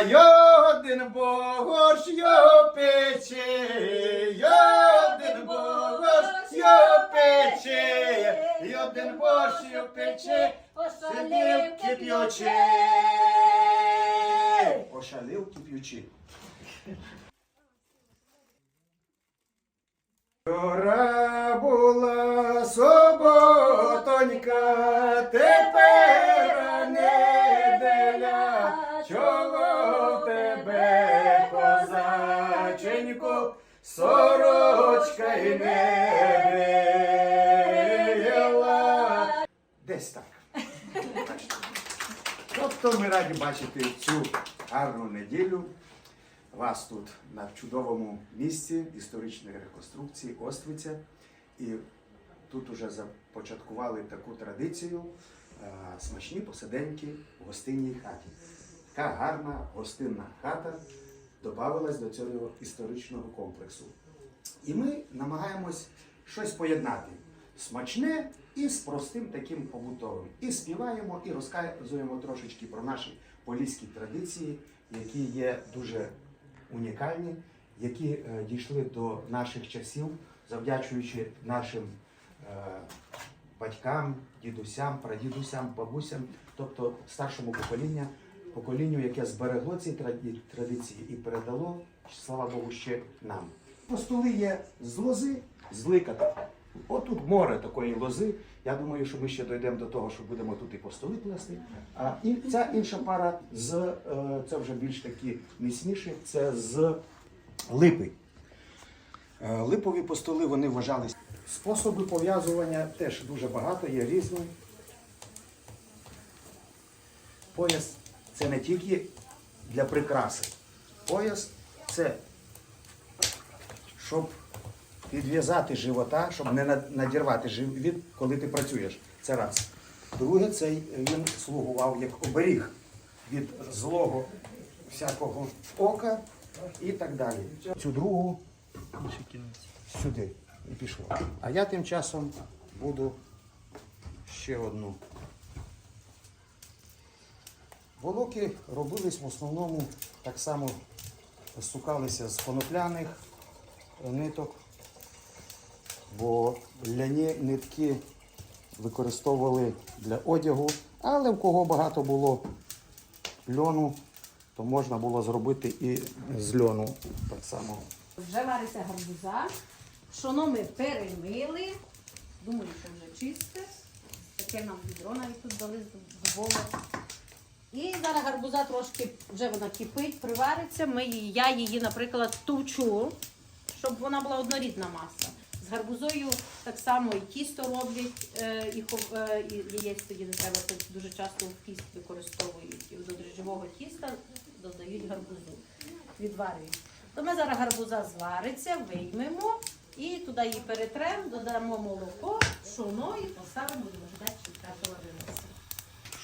Та йодин Богош його пече, йодин Богош його пече, йодин Богош його пече, сидів кип'ючи. Ошалів кип'ючи. Вчора була суботонька, тепер неделя, сорочка й не вияла. Десь так. Тобто ми раді бачити цю гарну неділю. Вас тут на чудовому місці історичної реконструкції Оствиця. І тут уже започаткували таку традицію е, смачні посиденьки в гостинній хаті. Така гарна гостинна хата додавалась до цього історичного комплексу. І ми намагаємось щось поєднати смачне із простим таким побутовим. І співаємо, і розказуємо трошечки про наші поліські традиції, які є дуже унікальні, які е, дійшли до наших часів, завдячуючи нашим е, батькам, дідусям, прадідусям, бабусям, тобто старшому поколінню, поколінню, яке зберегло ці традиції і передало, слава Богу, ще нам. По столи є з лози, з лика. Отут море такої лози. Я думаю, що ми ще дійдемо до того, що будемо тут і по столи плести. А і ця інша пара з е, це вже більш такі міцніші, це з липи. Е, Липові постоли вони вважались. Способи пов'язування теж дуже багато, є різні. Пояс це не тільки для прикраси. Пояс це щоб підв'язати живота, щоб не надірвати живіт, коли ти працюєш. Це раз. Друге, цей він слугував як оберіг від злого всякого ока і так далі. Цю другу сюди і пішло. А я тим часом буду ще одну. Волоки робились в основному так само сукалися з конопляних ниток, бо ляні нитки використовували для одягу, але в кого багато було льону, то можна було зробити і з льону так само. Вже вариться гарбуза. Пшоно ми перемили. Думаю, що вже чисте. Таке нам відро навіть тут дали дубове. І зараз гарбуза трошки вже вона кипить, привариться. Ми я її, наприклад, товчу, щоб вона була однорідна маса. З гарбузою так само і тісто роблять, е, е, і яєць тоді не треба, це дуже часто в піст використовують. І до дріжджового тіста додають гарбузу, відварюють. То ми зараз гарбуза звариться, виймемо і туди її перетремо, додамо молоко, пшоно і поставимо будемо ждати.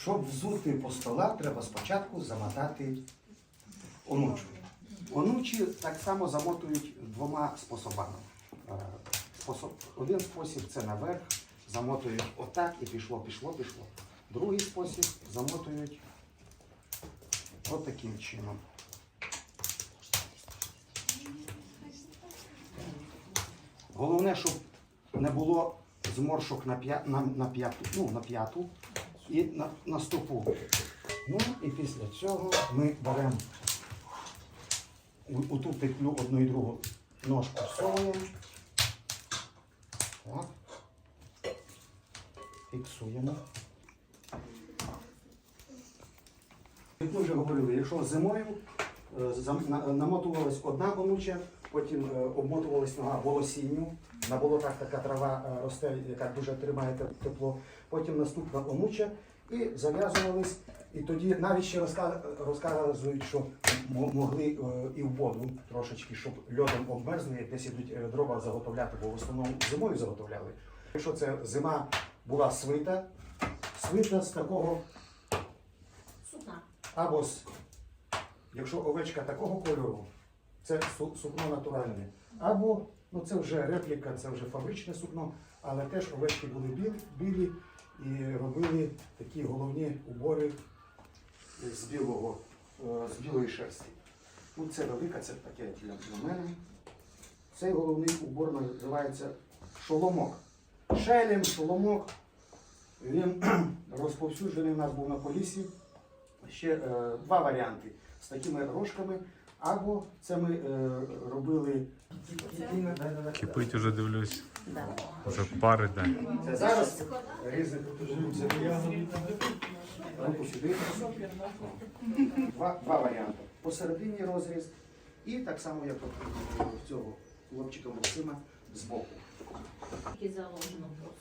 Щоб взути по столах, треба спочатку замотати онучу. Онучі так само замотують двома способами. Е, Один спосіб це наверх, замотують отак і пішло, пішло, пішло. Другий спосіб замотують отаким чином. Головне, щоб не було зморшок на, п'яту, ну, на п'яту і на, на стопу. Ну і після цього ми беремо у, у ту петлю одну і другу ножку совуємо. Так. Фіксуємо. Як ми вже говорили, якщо зимою намотувалась одна онуча, потім е, обмотувалась нога волосінню. На болотах така трава е, росте, яка дуже тримає тепло. Потім наступна онуча і зав'язувались. І тоді навіть ще розказують, що могли е, і в воду трошечки, щоб льодом обмерзли, десь ідуть е, дрова заготовляти, бо в основному зимою заготовляли. Якщо це зима була свита, свита з такого Сукна. або з, якщо овечка такого кольору, це сукно натуральне. Або ну це вже репліка, це вже фабричне сукно, але теж овечки були білі, і робили такі головні убори з білого е, з білої шерсті. Ну, це велика, це таке для мене. Цей головний убор називається шоломок. Шелем, шоломок. Він розповсюджений у нас був на полісі. Ще е, два варіанти з такими рожками. Або це ми е, робили. Кипить уже дивлюсь. Да. Вже пари. Це зараз різних руку сюди. Два, два варіанти. Посередині розріз і так само, як от у цього хлопчика Максима збоку. Тільки заложено просто.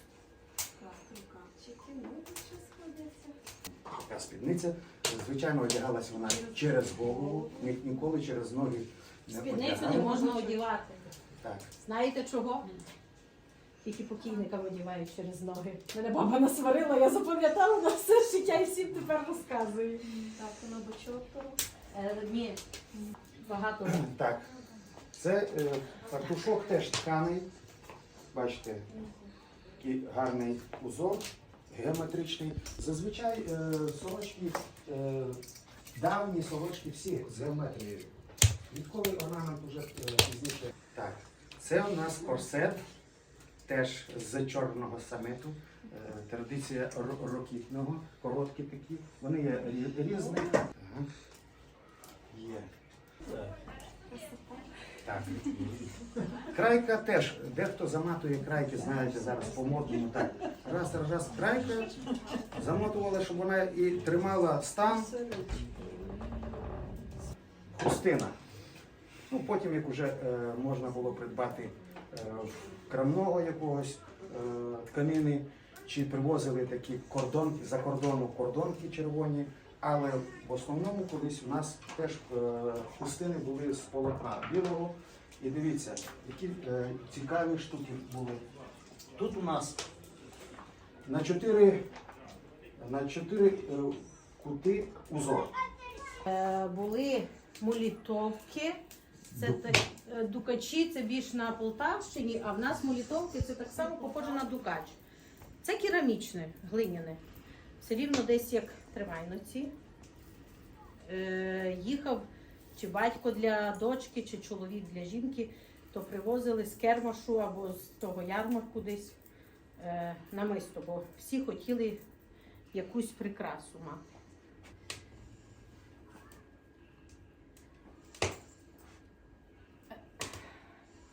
Така спідниця. Звичайно, одягалась вона через голову, ні- ніколи через ноги не Спідницю не можна одягати. Так. Знаєте чого? Тільки покійникам одягають через ноги. Мене баба насварила, я запам'ятала на все життя і всім тепер розказую. Так, на бочок Е, ні, багато. Так. Це е, фартушок теж тканий. Бачите, який гарний узор, геометричний. Зазвичай е, сорочки, е, давні сорочки всі з геометрією. Відколи орнамент вже е, пізніше. Так, це у нас корсет, теж з чорного самету. Е, Традиція рокітного, короткі такі. Вони є різні. Ага. Є. Так. Крайка теж. Дехто заматує крайки, знаєте, зараз по модному так. Раз, раз, раз, крайка. Замотували, щоб вона і тримала стан. Хустина. Ну, потім, як вже е, можна було придбати е, крамного якогось е, тканини, чи привозили такі кордонки, за кордону кордонки червоні. Але в основному колись у нас теж е, хустини були з полотна білого. І дивіться, які е, цікаві штуки були. Тут у нас на чотири, на чотири е, кути узор. Е, були молітовки. Це так, е, дукачі, це більш на Полтавщині, а в нас молітовки це так само похоже на дукач. Це керамічне, глиняне. Все рівно десь як тримайноці. Е, їхав чи батько для дочки, чи чоловік для жінки, то привозили з кермашу або з того ярмарку десь намисто, бо всі хотіли якусь прикрасу мати.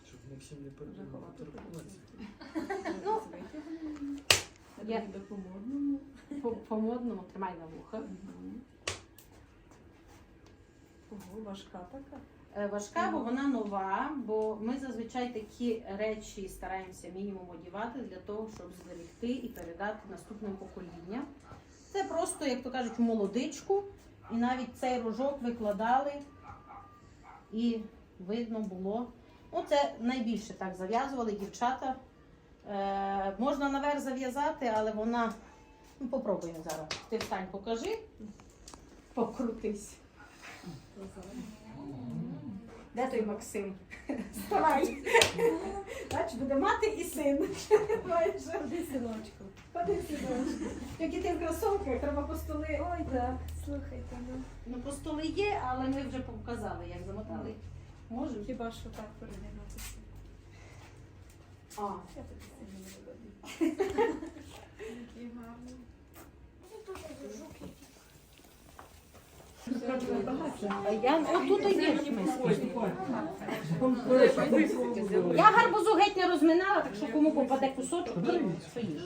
Щоб Максим не перебував. Ну, я-. По, по модному тримай на вухах. Важка така. Е, Важка, бо вона нова, бо ми зазвичай такі речі стараємося мінімум одягати для того, щоб зберегти і передати наступним поколінням. Це просто, як то кажуть, молодичку. І навіть цей рожок викладали, і видно було. Ну, це найбільше так зав'язували дівчата. Е, можна наверх зав'язати, але вона. Ну, попробуємо зараз. Ти встань, покажи. Покрутись. Де той Максим? Вставай. Бач, буде мати і син. Майже. Ходи, синочку. Ходи сюди. Тільки ти в кросовках, треба по столи. Ой, так, слухайте, ну. Ну, по столи є, але ми вже показали, як замотали. Можеш? Хіба що так передиватися. А, Я тобі сильно не люблю. Який гарний. а я отут є Я гарбузу геть не розминала, так що кому попаде кусочок, то їж.